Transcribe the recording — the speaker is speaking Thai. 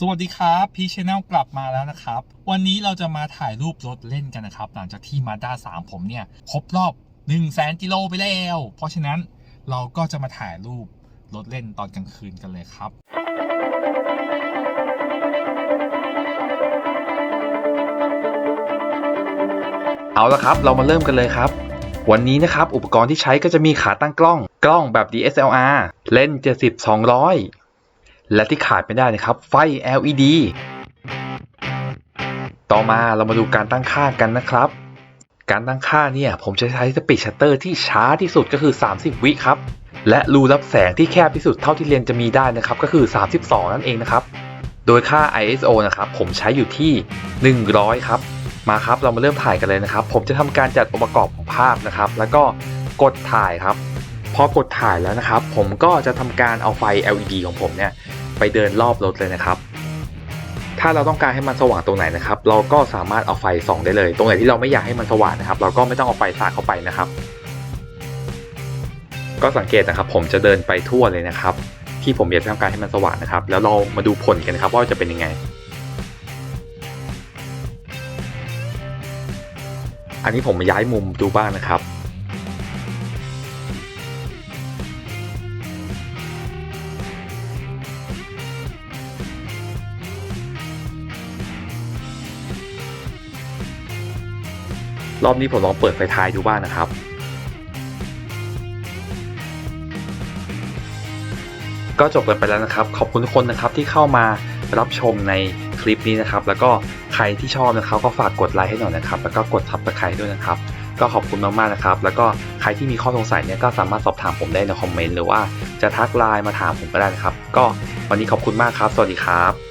สวัสดีครับ พี่ชแนลกลับมาแล้วนะครับ วันนี้เราจะมาถ่ายรูปรถเล่นกันนะครับ หลังจากที่มาด้า3ผมเนี่ย ครบรอบ 1 0 0 0 0แสนกิโลไปแล้ว เพราะฉะนั้นเราก็จะมาถ่ายรูปรถเล่นตอนกลางคืนกันเลยครับเอาละครับ เรามาเริ่มกันเลยครับ วันนี้นะครับ อุปกรณ์ที่ใช้ก็จะมีขาตั้งกล้อง กล้องแบบ DSLR เลนส์70 200 และที่ขาดไม่ได้นะครับ ไฟ LED ต่อมาเรามาดูการตั้งค่ากันนะครับ การตั้งค่าเนี่ยผมจะใช้สปีดชัตเตอร์ที่ช้าที่สุดก็คือ 30 วิครับ และรูรับแสงที่แคบที่สุดเท่าที่เลนส์จะมีได้นะครับ ก็คือ 32 นั่นเองนะครับ โดยค่า ISO นะครับผมใช้อยู่ที่ 100 ครับ มาครับเรามาเริ่มถ่ายกันเลยนะครับ ผมจะทำการจัดองค์ประกอบของภาพนะครับ แล้วก็กดถ่ายครับ พอกดถ่ายแล้วนะครับ ผมก็จะทำการเอาไฟ LED ของผมเนี่ยไปเดินรอบรถเลยนะครับ ถ้าเราต้องการให้มันสว่างตรงไหนนะครับ เราก็สามารถเอาไฟส่องได้เลย ตรงไหนที่เราไม่อยากให้มันสว่างนะครับ เราก็ไม่ต้องเอาไฟสาดเข้าไปนะครับ ก็สังเกตนะครับ ผมจะเดินไปทั่วเลยนะครับ ที่ผมอยากจะทำการให้มันสว่างนะครับ แล้วเรามาดูผลกันนะครับ ว่าจะเป็นยังไง อันนี้ผมมาย้ายมุมดูบ้างนะครับ รอบนี้ผมลองเปิดไฟท้ายดูบ้างนะครับ ก็จบกันไปแล้วนะครับ ขอบคุณทุกคนนะครับที่เข้ามารับชมในคลิปนี้นะครับ แล้วก็ใครที่ชอบนะครับก็ฝากกดไลค์ให้หน่อยนะครับ แล้วก็กดทับตะไคร้ด้วยนะครับ ก็ขอบคุณมากๆนะครับ แล้วก็ใครที่มีข้อสงสัยเนี่ยก็สามารถสอบถามผมได้ในคอมเมนต์หรือว่าจะทักไลน์มาถามผมก็ได้นะครับ ก็วันนี้ขอบคุณมากครับ สวัสดีครับ